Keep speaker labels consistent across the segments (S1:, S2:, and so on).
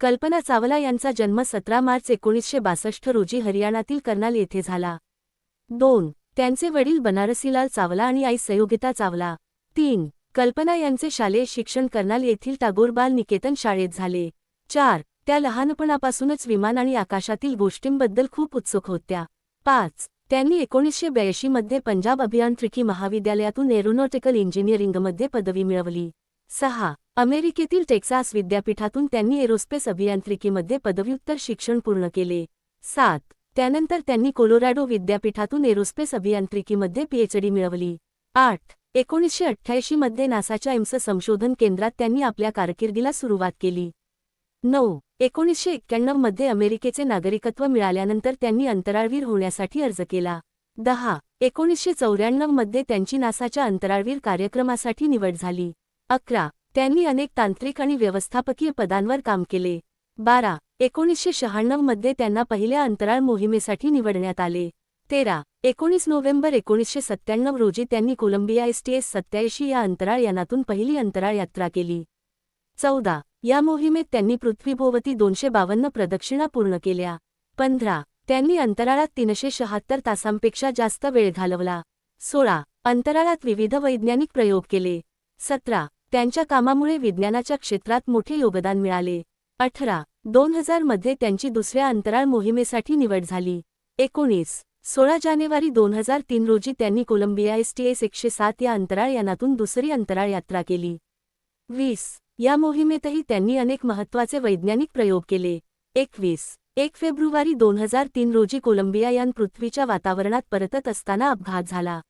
S1: कल्पना चावला यांचा जन्म सतरा मार्च एकोणीसशे बासष्ट रोजी हरियाणातील कर्नाल येथे झाला. दोन त्यांचे वडील बनारसीलाल चावला आणि आई संयोगिता चावला. तीन कल्पना यांचे शालेय शिक्षण कर्नाल येथील टागोर बाल निकेतन शाळेत झाले. चार त्या लहानपणापासूनच विमान आणि आकाशातील गोष्टींबद्दल खूप उत्सुक होत्या. पाच त्यांनी एकोणीसशे ब्याऐंशीमध्ये पंजाब अभियांत्रिकी महाविद्यालयातून एरोनॉटिकल इंजिनिअरिंगमध्ये पदवी मिळवली. सहा. अमेरिकेतील टेक्सास विद्यापीठातून त्यांनी एरोस्पेस अभियांत्रिकीमध्ये पदव्युत्तर शिक्षण पूर्ण केले. सात. त्यानंतर त्यांनी कोलोरॅडो विद्यापीठातून एरोस्पेस अभियांत्रिकीमध्ये पीएचडी मिळवली. आठ. एकोणीसशे अठ्ठ्याऐंशी मध्ये नासाच्या एम्स संशोधन केंद्रात त्यांनी आपल्या कारकिर्दीला सुरुवात केली. नऊ. एकोणीसशे एक्क्याण्णवमध्ये अमेरिकेचे नागरिकत्व मिळाल्यानंतर त्यांनी अंतराळवीर होण्यासाठी अर्ज केला. दहा. एकोणीसशे चौऱ्याण्णवमध्ये त्यांची नासाच्या अंतराळवीर कार्यक्रमासाठी निवड झाली. अकरा. त्यांनी अनेक तांत्रिक आणि व्यवस्थापकीय पदांवर काम केले. बारा. एकोणीसशे शहाण्णवमध्ये त्यांना पहिल्या अंतराळ मोहिमेसाठी निवडण्यात आले. तेरा. एकोणीस नोव्हेंबर एकोणीसशे सत्त्याण्णव रोजी त्यांनी कोलंबिया एसटीएस सत्याऐंशी या अंतराळ यानातून पहिली अंतराळ यात्रा केली. चौदा. या मोहिमेत त्यांनी पृथ्वीभोवती दोनशे बावन्न प्रदक्षिणा पूर्ण केल्या. पंधरा. त्यांनी अंतराळात तीनशे शहात्तर तासांपेक्षा जास्त वेळ घालवला. सोळा. अंतराळात विविध वैज्ञानिक प्रयोग केले. सतरा. त्यांच्या कामामुळे विज्ञानाच्या क्षेत्रात मोठे योगदान मिळाले. अठरा. दोन हजारमध्ये त्यांची दुसऱ्या अंतराळ मोहिमेसाठी निवड झाली. एकोणीस. सोळा जानेवारी दोन हजार तीन रोजी त्यांनी कोलंबिया एसटीएस एकशे सात या अंतराळ यानातून दुसरी अंतराळ यात्रा केली. वीस. या मोहिमेतही त्यांनी अनेक महत्त्वाचे वैज्ञानिक प्रयोग केले. एकवीस. एक फेब्रुवारी दोन हजार तीन रोजी कोलंबिया यान पृथ्वीच्या वातावरणात परतत असताना अपघात झाला.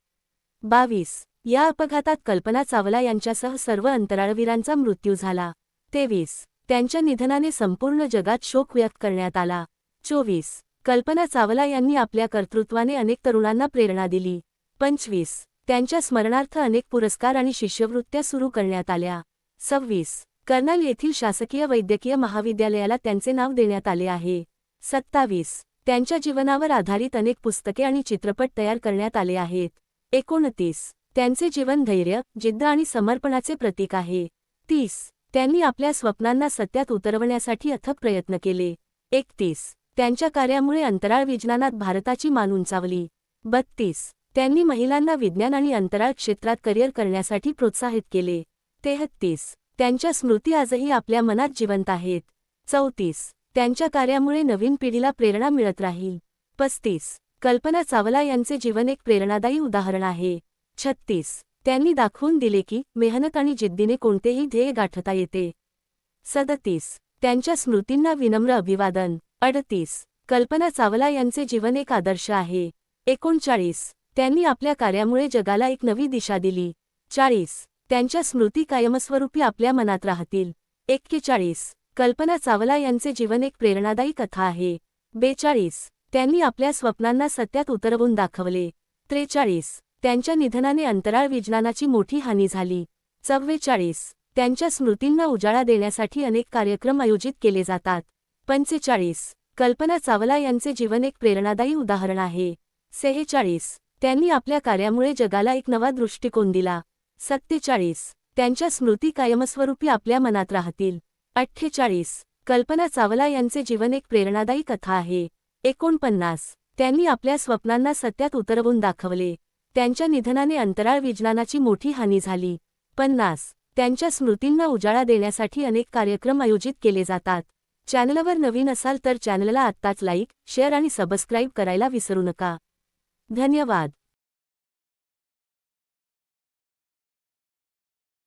S1: बावीस. या अपघातात कल्पना चावला यांच्यासह सर्व अंतराळवीरांचा मृत्यू झाला. तेवीस. त्यांच्या निधनाने संपूर्ण जगात शोक व्यक्त करण्यात आला. चोवीस. कल्पना चावला यांनी आपल्या कर्तृत्वाने अनेक तरुणांना प्रेरणा दिली. पंचवीस. त्यांच्या स्मरणार्थ अनेक पुरस्कार आणि शिष्यवृत्त्या सुरू करण्यात आल्या. सव्वीस. कर्नल येथील शासकीय वैद्यकीय महाविद्यालयाला त्यांचे नाव देण्यात आले आहे. सत्तावीस. त्यांच्या जीवनावर आधारित अनेक पुस्तके आणि चित्रपट तयार करण्यात आले आहेत. एकोणतीस. त्यांचे जीवन धैर्य जिद्द आणि समर्पणाचे प्रतीक आहे. तीस. त्यांनी आपल्या स्वप्नांना सत्यात उतरवण्यासाठी अथक प्रयत्न केले. एकतीस. त्यांच्या कार्यामुळे अंतराळ विज्ञानात भारताची मान उंचावली. बत्तीस. त्यांनी महिलांना विज्ञान आणि अंतराळ क्षेत्रात करिअर करण्यासाठी प्रोत्साहित केले. तेहत्तीस. त्यांच्या स्मृती आजही आपल्या मनात जिवंत आहेत. चौतीस. त्यांच्या कार्यामुळे नवीन पिढीला प्रेरणा मिळत राहील. पस्तीस. कल्पना चावला यांचे जीवन एक प्रेरणादायी उदाहरण आहे. छत्तीस. त्यांनी दाखवून दिले की मेहनत आणि जिद्दीने कोणतेही ध्येय गाठता येते. सदतीस. त्यांच्या स्मृतींना विनम्र अभिवादन. अडतीस. कल्पना चावला यांचे जीवन एक आदर्श आहे. एकोणचाळीस. त्यांनी आपल्या कार्यामुळे जगाला एक नवी दिशा दिली. चाळीस. त्यांच्या स्मृती कायमस्वरूपी आपल्या मनात राहतील. एक्केचाळीस. कल्पना चावला यांचे जीवन एक प्रेरणादायी कथा आहे. बेचाळीस. त्यांनी आपल्या स्वप्नांना सत्यात उतरवून दाखवले. त्रेचाळीस. त्यांच्या निधनाने अंतराळ विज्ञानाची मोठी हानी झाली. चव्वेचाळीस. त्यांच्या स्मृतींना उजाळा देण्यासाठी अनेक कार्यक्रम आयोजित केले जातात. पंचेचाळीस. कल्पना चावला यांचे जीवन एक प्रेरणादायी उदाहरण आहे. सेहेचाळीस. त्यांनी आपल्या कार्यामुळे जगाला एक नवा दृष्टिकोन दिला. सत्तेचाळीस. त्यांच्या स्मृती कायमस्वरूपी आपल्या मनात राहतील. अठ्ठेचाळीस. कल्पना चावला यांचे जीवन एक प्रेरणादायी कथा आहे. एकोणपन्नास. त्यांनी आपल्या स्वप्नांना सत्यात उतरवून दाखवले. त्यांच्या निधनाने अंतराळ विज्ञानाची मोठी हानी झाली. पन्नास त्यांच्या स्मृतींना उजाळा देण्यासाठी अनेक कार्यक्रम आयोजित केले जातात. चॅनलवर नवीन असाल तर चॅनलला आत्ताच लाईक शेअर आणि सबस्क्राईब करायला विसरू नका. धन्यवाद.